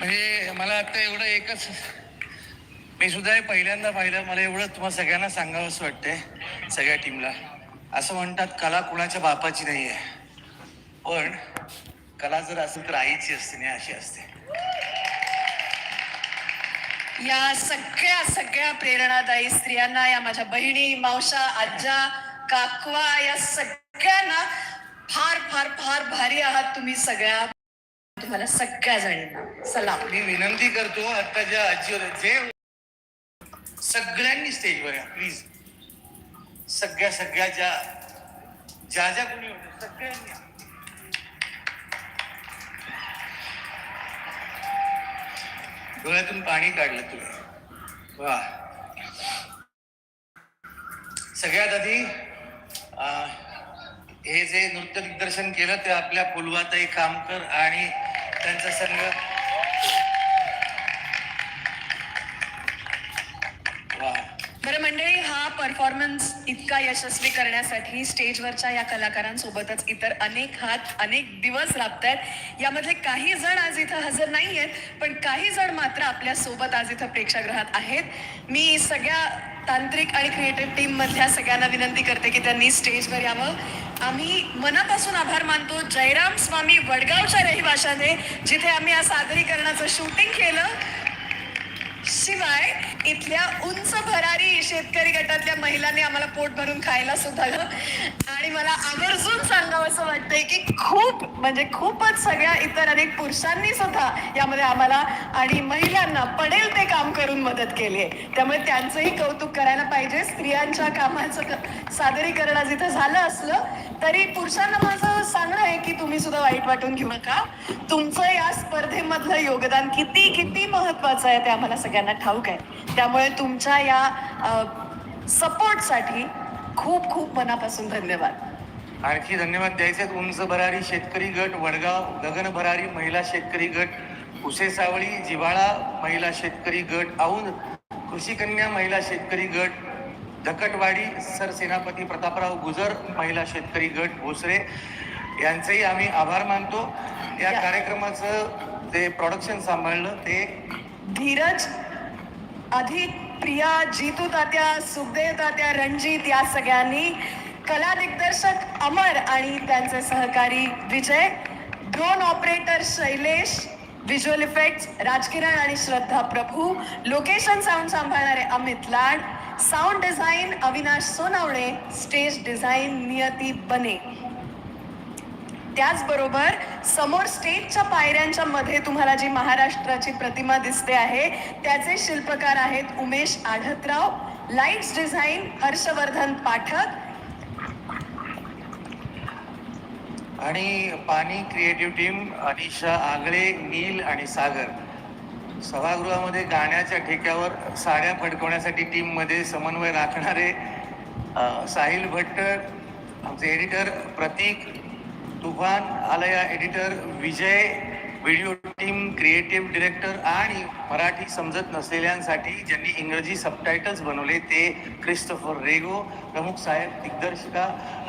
म्हणजे मला आता एवढं एकच मी सुद्धा हे पहिल्यांदा पाहिलं. मला एवढं तुम्हाला सगळ्यांना सांगावं असं वाटतंय सगळ्या टीमला असं म्हणतात कला कुणाच्या बापाची नाही आहे. पण कला जर असेल तर आईची असते नाही अशी असते. या सगळ्या सगळ्या प्रेरणादायी स्त्रियांना या माझ्या बहिणी मावशा आजा काकवा या सगळ्यांना फार फार फार भारी आहात तुम्ही सगळ्या. तुम्हाला सगळ्या जणींना सलाम. मी विनंती करतो आता ज्या आजी जे सगळ्यांनी स्टेजवर या प्लीज सगळ्या सगळ्या ज्या ज्या ज्या कोणी होत्या सगळ्यांनी या. डोळ्यातून पाणी काढलं तुम्ही. वा. सगळ्यात आधी अं, हे जे नृत्य दिग्दर्शन केलं ते आपल्या फुलवाताई कामकर आणि त्यांचा संघ बरं मंडळी हा परफॉर्मन्स इतका यशस्वी करण्यासाठी स्टेजवरच्या या कलाकारांसोबतच इतर अनेक हात अनेक दिवस राबत आहेत यामधले काही जण आज इथं हजर नाही आहेत पण काही जण मात्र आपल्यासोबत आज इथं प्रेक्षागृहात आहेत. मी सगळ्या तांत्रिक आणि क्रिएटिव्ह टीम मधल्या सगळ्यांना विनंती करते की त्यांनी स्टेजवर यावं. आम्ही मनापासून आभार मानतो जयराम स्वामी वडगावच्या रहिवाशाने जिथे आम्ही या सादरीकरणाचं शूटिंग केलं. शिवाय इथल्या उंच भरारी शेतकरी गटातल्या महिलांनी आम्हाला पोट भरून खायला सुद्धा आणि मला आवर्जून सांगावं असं वाटतंय की खूप म्हणजे खूपच सगळ्या इतर अनेक पुरुषांनी सुद्धा यामध्ये आम्हाला आणि महिलांना पडेल ते काम करून मदत केली आहे. त्यामुळे त्यांचंही कौतुक करायला पाहिजे. स्त्रियांच्या कामाचं सादरीकरण आज इथं झालं असलं तरी पुरुषांना माझं सांगणं आहे की तुम्ही सुद्धा वाईट वाटून घेऊ नका. तुमचं या स्पर्धेमधलं योगदान किती किती महत्वाचं आहे ते आम्हाला सगळ्यांना ठाऊक आहे. त्यामुळे तुमच्या या सपोर्टसाठी खूप खूप मनापासून धन्यवाद आणखी धन्यवाद द्यायचे. उंच भरारी शेतकरी गट वडगाव गगन भरारी महिला शेतकरी गट उसे सावळी जिव्हाळा महिला शेतकरी गट औंध कृषी कन्या महिला शेतकरी गट धकटवाडी सरसेनापती प्रतापराव गुजर महिला शेतकरी गट भोसरे यांचेही आम्ही आभार मानतो या. कार्यक्रमाचं ते प्रोडक्शन सांभाळलं ते धीरज अधिक प्रिया जितू तात्या सुखदेव तात्या रणजित या सगळ्यांनी कला दिग्दर्शक अमर आणि त्यांचे सहकारी Vijay drone operator Shailesh visual effects Rajkiran आणि श्रद्धा प्रभू लोकेशन साऊंड सांभाळणारे Amit Lad sound design Avinash Sonawane stage design Niyati Bane. त्याचबरोबर समोर स्टेजच्या पायऱ्यांच्या मध्ये तुम्हाला जी महाराष्ट्राची प्रतिमा दिसते आहे त्याचे शिल्पकार आहेत उमेश आढतराव लाईट्स डिझाईन हर्षवर्धन पाठक. आणि पाणी क्रिएटिव्ह टीम अनिशा आगळे नील आणि सागर. सभागृहामध्ये गाण्याच्या ठेक्यावर साड्या फडकवण्यासाठी टीममध्ये समन्वय राखणारे साहिल भट्ट आमचे एडिटर प्रतीक तुफान आलया editor Vijay video team creative director आणि मराठी समजत नसलेल्यांसाठी ज्यांनी इंग्रजी सबटायटल्स बनवले ते क्रिस्टोफर रेगो प्रमुख साहेब दिग्दर्शिका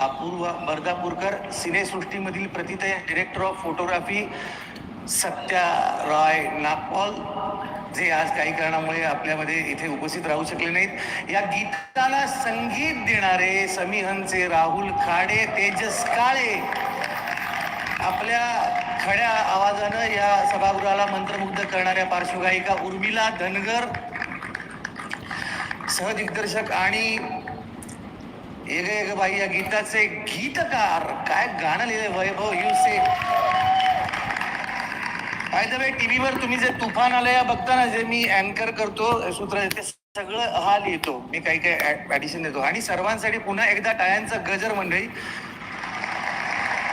अपूर्वा बर्दापूरकर सिनेसृष्टीमधील प्रतितय director of photography Satya Roy Nagpal जे आज काही कारणामुळे आपल्यामध्ये इथे उपस्थित राहू शकले नाहीत. या गीताला संगीत देणारे समीहनचे राहुल खाडे तेजस काळे आपल्या खड्या आवाजानं या सभागृहाला मंत्रमुग्ध करणाऱ्या पार्श्वगायिका उर्मिला धनगर सहदिग्दर्शक आणि एक एक बाई या गीताचे गीतकार. काय गाणं लिहिले वैभव युसे बाय द वे टीव्हीवर तुम्ही जे तुफान आलं या बघताना जे मी अँकर करतो सूत्र ते सगळं हा लिहितो. मी काही काही ऍडिशन देतो. आणि सर्वांसाठी पुन्हा एकदा टाळ्यांचं गजर मंडळी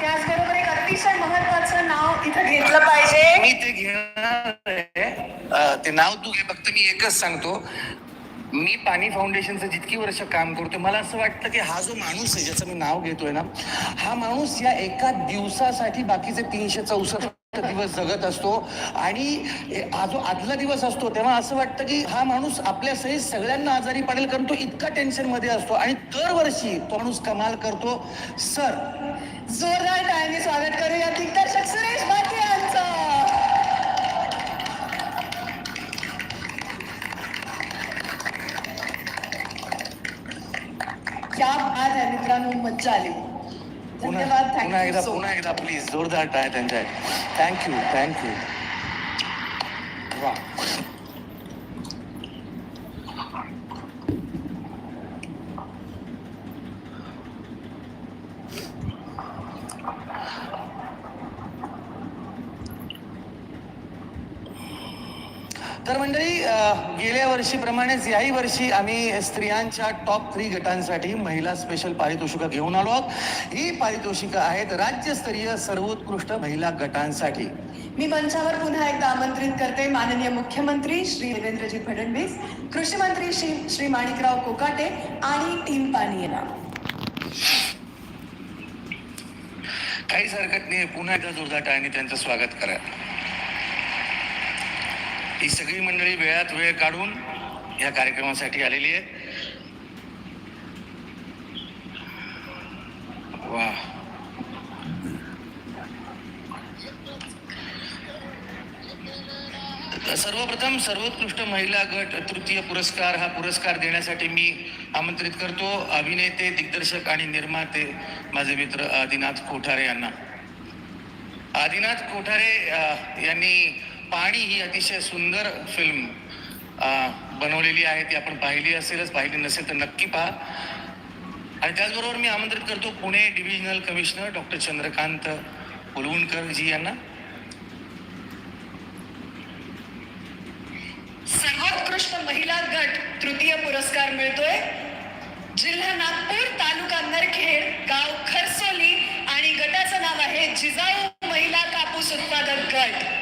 त्याचबरोबर एक अतिशय महत्वाचं नाव इथं घेतलं पाहिजे. मी ते घेणार ते नाव तू घे फक्त मी एकच सांगतो. मी पाणी फाउंडेशनचं जितकी वर्ष काम करतो मला असं वाटतं की हा जो माणूस आहे ज्याचं मी नाव घेतोय ना हा माणूस या एका दिवसासाठी बाकीचे तीनशे चौसष्ट दिवस जगत असतो. आणि हा जो आदला दिवस असतो तेव्हा असं वाटतं की हा माणूस आपल्या सहित सगळ्यांना आजारी पडेल कारण तो इतका टेन्शनमध्ये असतो. आणि दरवर्षी तो माणूस कमाल करतो. सर आहे मित्रांनो मज्जा आली. धन्यवाद. पुन्हा एकदा पुन्हा एकदा प्लीज जोरदार टाळ्या त्यांच्या थँक्यू थँक्यू वा तर मंडळी गेल्या वर्षीप्रमाणेच याही वर्षी आम्ही स्त्रियांच्या टॉप थ्री गटांसाठी महिला स्पेशल पारितोषिकं घेऊन आलो आहोत ही पारितोषिकं आहेत राज्यस्तरीय सर्वोत्कृष्ट महिला गटांसाठी. मी मंचावर पुन्हा एकदा आमंत्रित करते माननीय मुख्यमंत्री श्री देवेंद्रजी फडणवीस कृषी मंत्री श्री श्री माणिकराव कोकाटे आणि टीम पाणी यांना काहीच हरकत नाही पुन्हा एकदा जोरदार टाळ्याने त्यांचं स्वागत करा. ही सगळी मंडळी वेळात वेळ काढून या कार्यक्रमासाठी आलेली आहे. वा. सर्वप्रथम सर्वोत्कृष्ट महिला गट तृतीय पुरस्कार हा पुरस्कार देण्यासाठी मी आमंत्रित करतो. अभिनेते दिग्दर्शक आणि निर्माते माझे मित्र आदिनाथ कोठारे यांना. आदिनाथ कोठारे यांनी पाणी ही अतिशय सुंदर फिल्म बनवलेली आहे. ती आपण पाहिली असेलच पाहिली नसेल तर नक्की पहा. आणि त्याचबरोबर मी आमंत्रित करतो Pune divisional commissioner doctor Chandrakant Pulwankar ji यांना. सर्वोत्कृष्ट महिला गट तृतीय पुरस्कार मिळतोय. जिल्हा नागपूर तालुका नरखेड गाव खरसोली आणि गटाचं नाव आहे जिजाऊ महिला कापूस उत्पादक गट.